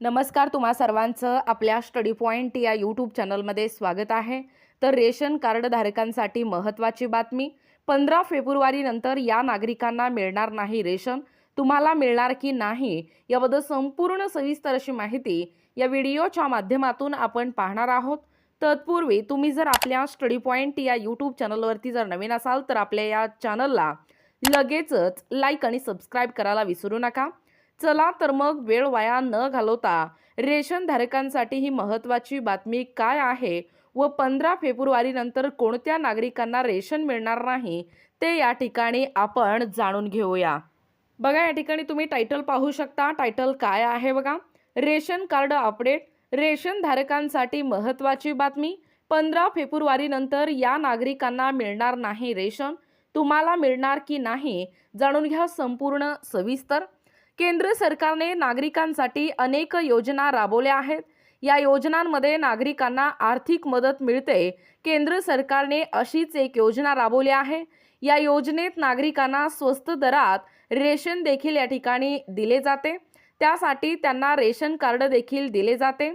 नमस्कार तुम्हा सर्वांचं आपल्या स्टडी पॉईंट या यूट्यूब चॅनलमध्ये स्वागत आहे. तर रेशन कार्ड धारकांसाठी महत्त्वाची बातमी पंधरा फेब्रुवारीनंतर या नागरिकांना मिळणार नाही रेशन तुम्हाला मिळणार की नाही याबद्दल संपूर्ण सविस्तर अशी माहिती या व्हिडिओच्या माध्यमातून आपण पाहणार आहोत. तत्पूर्वी तुम्ही जर आपल्या स्टडी पॉईंट या यूट्यूब चॅनलवरती जर नवीन असाल तर आपल्या या चॅनलला लगेचच लाईक आणि सबस्क्राईब करायला विसरू नका. चला तर मग वेळ वाया न घालवता रेशन धारकांसाठी ही महत्त्वाची बातमी काय आहे व पंधरा फेब्रुवारीनंतर कोणत्या नागरिकांना रेशन मिळणार नाही ते या ठिकाणी आपण जाणून घेऊया. बघा या ठिकाणी तुम्ही टायटल पाहू शकता. टायटल काय आहे बघा? रेशन कार्ड अपडेट रेशन धारकांसाठी महत्त्वाची बातमी. पंधरा फेब्रुवारीनंतर या नागरिकांना मिळणार नाही रेशन. तुम्हाला मिळणार की नाही जाणून घ्या संपूर्ण सविस्तर. केंद्र सरकारने नागरिकांसाठी अनेक योजना राबवल्या आहेत. या योजनांमध्ये नागरिकांना आर्थिक मदत मिळते. केंद्र सरकारने अशीच एक योजना राबवली आहे. या योजनेत नागरिकांना स्वस्त दरात रेशन देखील या ठिकाणी दिले जाते. त्यासाठी त्यांना रेशन कार्ड देखील दिले जाते.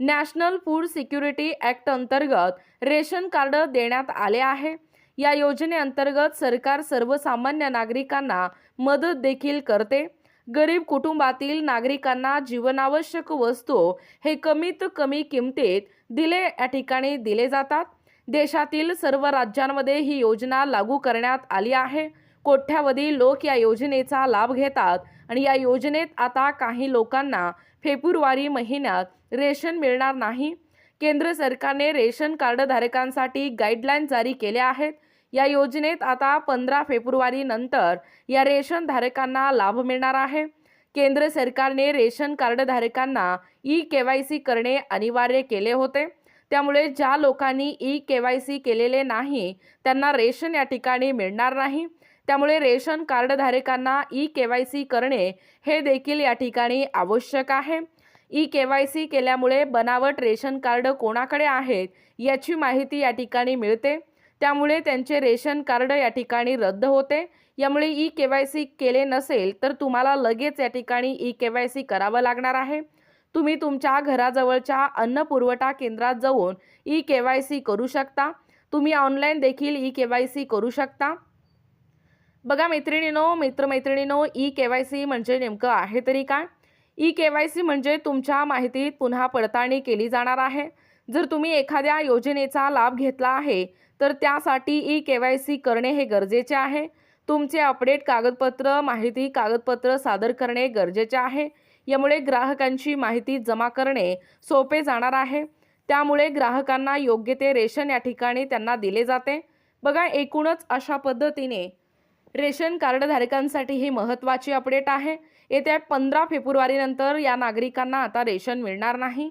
नॅशनल फूड सिक्युरिटी ॲक्ट अंतर्गत रेशन कार्ड देण्यात आले आहे. या योजनेअंतर्गत सरकार सर्वसामान्य नागरिकांना मदत देखील करते. गरीब कुटुंबातील नागरिकांना जीवनावश्यक वस्तू हे कमीत कमी किमतीत दिले या ठिकाणी दिले जातात. देशातील सर्व राज्यांमध्ये ही योजना लागू करण्यात आली आहे. कोट्यावधी लोक या योजनेचा लाभ घेतात आणि या योजनेत आता काही लोकांना फेब्रुवारी महिन्यात रेशन मिळणार नाही. केंद्र सरकारने रेशन कार्डधारकांसाठी गाईडलाईन जारी केल्या आहेत. या योजनेत आता पंधरा फेब्रुवारी नंतर या रेशन धारकांना लाभ मिळणार आहे. केंद्र सरकारने रेशन कार्ड धारकांना ई के वाय सी करणे अनिवार्य केले होते. त्यामुळे ज्या लोकांनी ई के वाय सी केलेले नाही त्यांना रेशन या ठिकाणी मिळणार नाही. त्यामुळे रेशन कार्डधारकांना ई के वाय सी करणे हे देखील या ठिकाणी आवश्यक आहे. ई के वाय सी केल्यामुळे बनावट रेशन कार्ड कोणाकडे आहेत याची माहिती या ठिकाणी मिळते. त्यामुळे त्यांचे रेशन कार्ड या ठिकाणी रद्द होते. यामुळे ई के वाय सी केले नसेल तर तुम्हाला लगेच या ठिकाणी ई के वाय सी करावं लागणार आहे. तुम्ही तुमच्या घराजवळच्या अन्न पुरवठा केंद्रात जाऊन ई के वाय सी करू शकता. तुम्ही ऑनलाईन देखील ई के वाय सी करू शकता. बघा मैत्रिणीनो मित्रमैत्रिणीनो ई के वाय सी म्हणजे नेमकं आहे तरी काय? ई के वाय सी म्हणजे तुमच्या माहितीत पुन्हा पडताळणी केली जाणार आहे. जर तुम्ही एखाद्या योजनेचा लाभ घेतला आहे तर त्यासाठी ई के वाय सी करणे हे गरजेचे आहे. तुमचे अपडेट कागदपत्र माहिती कागदपत्र सादर करणे गरजेचे आहे. यामुळे ग्राहकांची माहिती जमा करणे सोपे जाणार आहे. त्यामुळे ग्राहकांना योग्य ते रेशन या ठिकाणी त्यांना दिले जाते. बघा एकूणच अशा पद्धतीने रेशन कार्डधारकांसाठी ही महत्त्वाची अपडेट आहे. येत्या पंधरा फेब्रुवारीनंतर या नागरिकांना आता रेशन मिळणार नाही.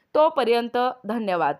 तोपर्यंत धन्यवाद.